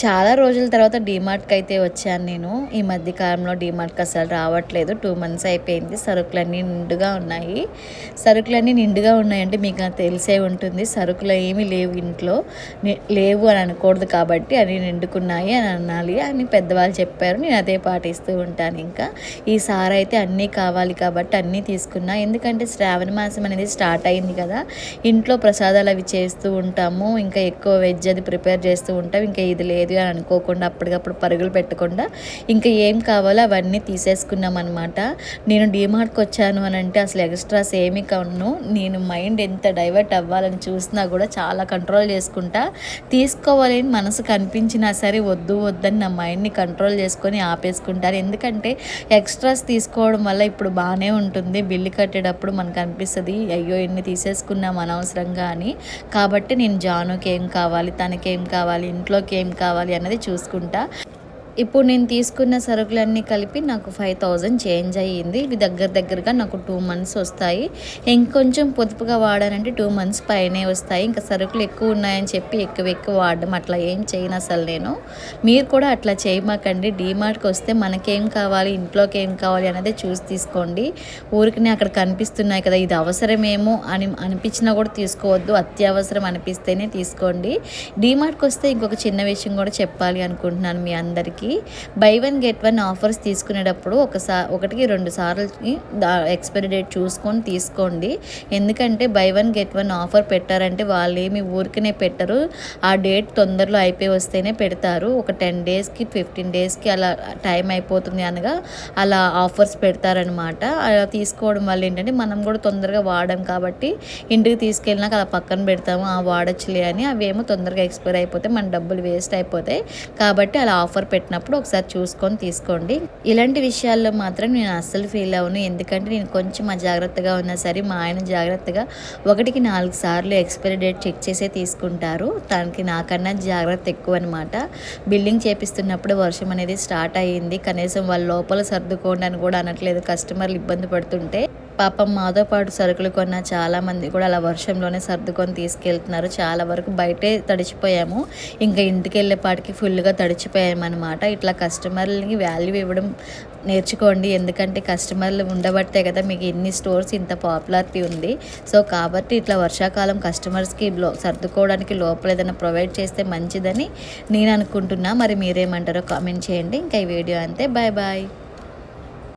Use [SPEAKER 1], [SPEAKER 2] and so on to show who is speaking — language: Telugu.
[SPEAKER 1] చాలా రోజుల తర్వాత డీమార్ట్కి అయితే వచ్చాను నేను. ఈ మధ్య కాలంలో డీమార్ట్కి అసలు రావట్లేదు. టూ మంత్స్ అయిపోయింది. సరుకులన్నీ నిండుగా ఉన్నాయి. సరుకులన్నీ నిండుగా ఉన్నాయంటే మీకు నాకు తెలిసే ఉంటుంది. సరుకులు ఏమీ లేవు ఇంట్లో. లేవు అని అనకూడదు కాబట్టి అవి నిండుకున్నాయి అని అనాలి అని పెద్దవాళ్ళు చెప్పారు. నేను అదే పాటిస్తూ ఉంటాను ఇంకా. ఈసారి అయితే అన్నీ కావాలి కాబట్టి అన్నీ తీసుకున్నా. ఎందుకంటే శ్రావణ మాసం అనేది స్టార్ట్ అయింది కదా. ఇంట్లో ప్రసాదాలు అవి చేస్తూ ఉంటాము. ఇంకా ఎక్కువ వెజ్ అది ప్రిపేర్ చేస్తూ ఉంటాం. ఇంకా ఇది లేదు. అని అనుకోకుండా అప్పటికప్పుడు పరుగులు పెట్టకుండా ఇంకా ఏం కావాలో అవన్నీ తీసేసుకున్నాం అనమాట నేను డీమార్ట్కి వచ్చాను అని అంటే అసలు ఎక్స్ట్రాస్ ఏమీ కొను నేను మైండ్ ఎంత డైవర్ట్ అవ్వాలని చూసినా కూడా చాలా కంట్రోల్ చేసుకుంటా. తీసుకోవాలని మనసు కనిపించినా సరే వద్దు వద్దని నా మైండ్ని కంట్రోల్ చేసుకొని ఆపేసుకుంటారు. ఎందుకంటే ఎక్స్ట్రాస్ తీసుకోవడం వల్ల ఇప్పుడు బాగానే ఉంటుంది. బిల్లు కట్టేటప్పుడు మనకు అనిపిస్తుంది అయ్యో ఎన్ని తీసేసుకున్నాం అనవసరంగా అని. కాబట్టి నేను జానుకి ఏం కావాలి తనకేం కావాలి ఇంట్లోకి ఏం కావాలి కావాలి అన్నది చూసుకుంటా. ఇప్పుడు నేను తీసుకున్న సరుకులన్నీ కలిపి నాకు ఫైవ్ థౌజండ్ చేంజ్ అయ్యింది. ఇవి దగ్గర దగ్గరగా నాకు టూ మంత్స్ వస్తాయి. ఇంకొంచెం పొదుపుగా వాడానంటే టూ మంత్స్ పైనే వస్తాయి. ఇంకా సరుకులు ఎక్కువ ఉన్నాయని చెప్పి ఎక్కువ ఎక్కువ వాడడం అట్లా ఏం చేయను అసలు నేను. మీరు కూడా అట్లా చేయమాకండి. డీమార్ట్కి వస్తే మనకేం కావాలి ఇంట్లోకి ఏం కావాలి అనేది చూసి తీసుకోండి. ఊరికి అక్కడ కనిపిస్తున్నాయి కదా ఇది అవసరమేమో అని అనిపించినా కూడా తీసుకోవద్దు. అత్యవసరం అనిపిస్తేనే తీసుకోండి. డీమార్ట్కి వస్తే ఇంకొక చిన్న విషయం కూడా చెప్పాలి అనుకుంటున్నాను మీ అందరికీ. Buy one get one offers తీసుకునేటప్పుడు ఒకసారి ఒకటికి రెండు సార్లకి ఎక్స్పైరీ డేట్ చూసుకొని తీసుకోండి. ఎందుకంటే buy one get one offer పెట్టారంటే వాళ్ళు ఏమి ఊరికనే పెట్టరు. ఆ డేట్ తొందరలో అయిపోయి వస్తేనే పెడతారు. ఒక టెన్ డేస్కి ఫిఫ్టీన్ డేస్కి అలా టైం అయిపోతుంది అనగా అలా ఆఫర్స్ పెడతారనమాట. అలా తీసుకోవడం వల్ల ఏంటంటే మనం కూడా తొందరగా వాడాం కాబట్టి ఇంటికి తీసుకెళ్ళినాక అలా పక్కన పెడతాము. ఆ వాడచ్చులే అని అవేమో తొందరగా ఎక్స్పైర్ అయిపోతే మన డబ్బులు వేస్ట్ అయిపోతాయి. కాబట్టి అలా ఆఫర్ పెట్టినప్పుడు ఒకసారి చూసుకొని తీసుకోండి. ఇలాంటి విషయాల్లో మాత్రం నేను అస్సలు ఫీల్ అవ్వను. ఎందుకంటే నేను కొంచెం అజాగ్రత్తగా ఉన్నా సరే మా ఆయన జాగ్రత్తగా ఒకటికి నాలుగు సార్లు ఎక్స్పైరీ డేట్ చెక్ చేసే తీసుకుంటారు. తనకి నాకన్నా జాగ్రత్త ఎక్కువ అనమాట బిల్డింగ్ చేపిస్తున్నప్పుడు వర్షం అనేది స్టార్ట్ అయ్యింది. కనీసం వాళ్ళ లోపల సర్దుకోండి అని కూడా అనట్లేదు. కస్టమర్లు ఇబ్బంది పడుతుంటే. పాపం మాతో పాటు సరుకులు కొన్న చాలామంది కూడా అలా వర్షంలోనే సర్దుకొని తీసుకెళ్తున్నారు. చాలా వరకు బయటే తడిచిపోయాము. ఇంకా ఇంటికి వెళ్ళేపాటికి ఫుల్గా తడిచిపోయామన్నమాట. ఇట్లా కస్టమర్లకి వాల్యూ ఇవ్వడం నేర్చుకోండి. ఎందుకంటే కస్టమర్లు ఉండబట్టే కదా మీకు ఇన్ని స్టోర్స్ ఇంత పాపులారిటీ ఉంది. సో కాబట్టి ఇట్లా వర్షాకాలం కస్టమర్స్కి లో సర్దుకోవడానికి లోపల ఏదైనా ప్రొవైడ్ చేస్తే మంచిదని నేను అనుకుంటున్నా. మరి మీరేమంటారో కామెంట్ చేయండి. ఇంకా ఈ వీడియో అంతే. Bye bye.